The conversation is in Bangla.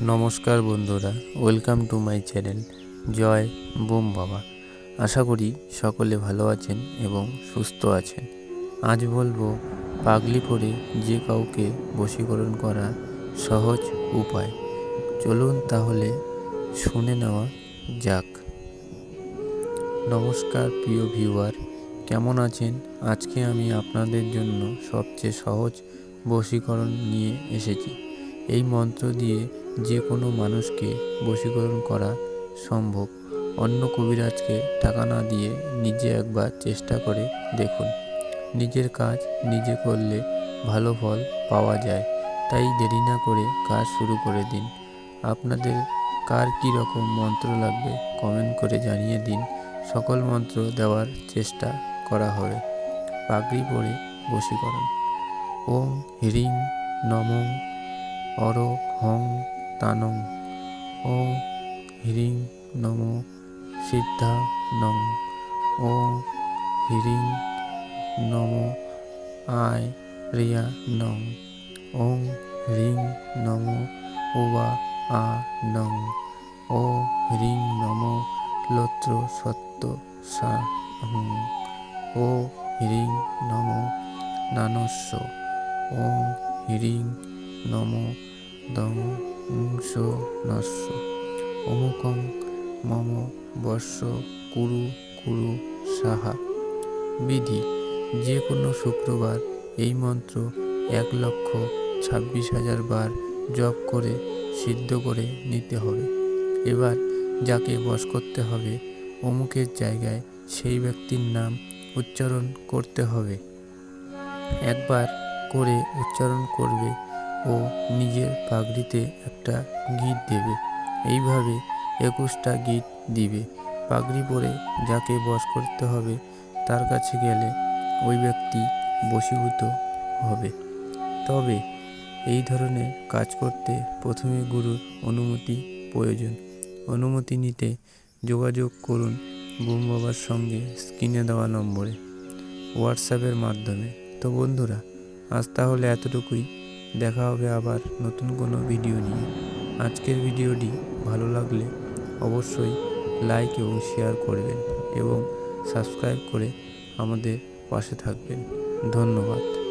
নমস্কার বন্ধুরা, welcome to my channel, Jai Bom Baba. আশা করি সকলে ভালো আছেন এবং সুস্থ আছেন। আজ বলব, পাগলি পরে যে কাউকে বশীকরণ করা সহজ উপায়। চলুন তাহলে শুনে নেওয়া যাক। নমস্কার প্রিয় ভিউয়ার, কেমন আছেন? আজকে আমি আপনাদের জন্য সবচেয়ে সহজ বশীকরণ নিয়ে এসেছি। এই মন্ত্র দিয়ে যে কোনো মানুষকে বশীকরণ করা সম্ভব। অন্য কবিরাজকে টাকা না দিয়ে নিজে একবার চেষ্টা করে দেখুন। নিজের কাজ নিজে করলে ভালো ফল পাওয়া যায়। তাই দেরি না করে কাজ শুরু করে দিন। আপনাদের কার কী রকম মন্ত্র লাগবে কমেন্ট করে জানিয়ে দিন। সকল মন্ত্র দেওয়ার চেষ্টা করা হবে। পাগড়ি পরে বশীকরণ। ওম হ্রিং নমঃ অর হং তানং। ও হ্রিং নম সিদ্ধা নং ও হ্রিং নম আয় রিয়া নং ওং হ্রিং নম উবা আ নং ও হ্রিং নম লত্র সত্য সা হুং ও হ্রিং নম নানস্য। ওং হ্রিং নম দংশ নস্য। অমুকং মম বর্ষ কুরু কুরু সাহা। বিধি যে কোনো শুক্রবার এই মন্ত্র এক লক্ষ ছাব্বিশ হাজার বার জপ করে সিদ্ধ করে নিতে হবে। এবার যাকে বশ করতে হবে, অমুকের জায়গায় সেই ব্যক্তির নাম উচ্চারণ করতে হবে। একবার করে উচ্চারণ করবে ও নিজের পাগড়িতে একটা গিট দেবে। এইভাবে একুশটা গিট দিবে। পাগড়ি পরে যাকে বশ করতে হবে, তার কাছে গেলে ওই ব্যক্তি বশীভূত হবে। তবে এই ধরনের কাজ করতে প্রথমে গুরুর অনুমতি প্রয়োজন। অনুমতি নিতে যোগাযোগ করুন বুম বাবার সঙ্গে স্ক্রিনে দেওয়া নম্বরে, হোয়াটসঅ্যাপের মাধ্যমে। তো বন্ধুরা, আজ তাহলে এতটুকুই। দেখা হবে আবার নতুন কোনো ভিডিও নিয়ে। আজকের ভিডিওটি ভালো লাগলে অবশ্যই লাইক এবং শেয়ার করবেন এবং সাবস্ক্রাইব করে আমাদের পাশে থাকবেন। ধন্যবাদ।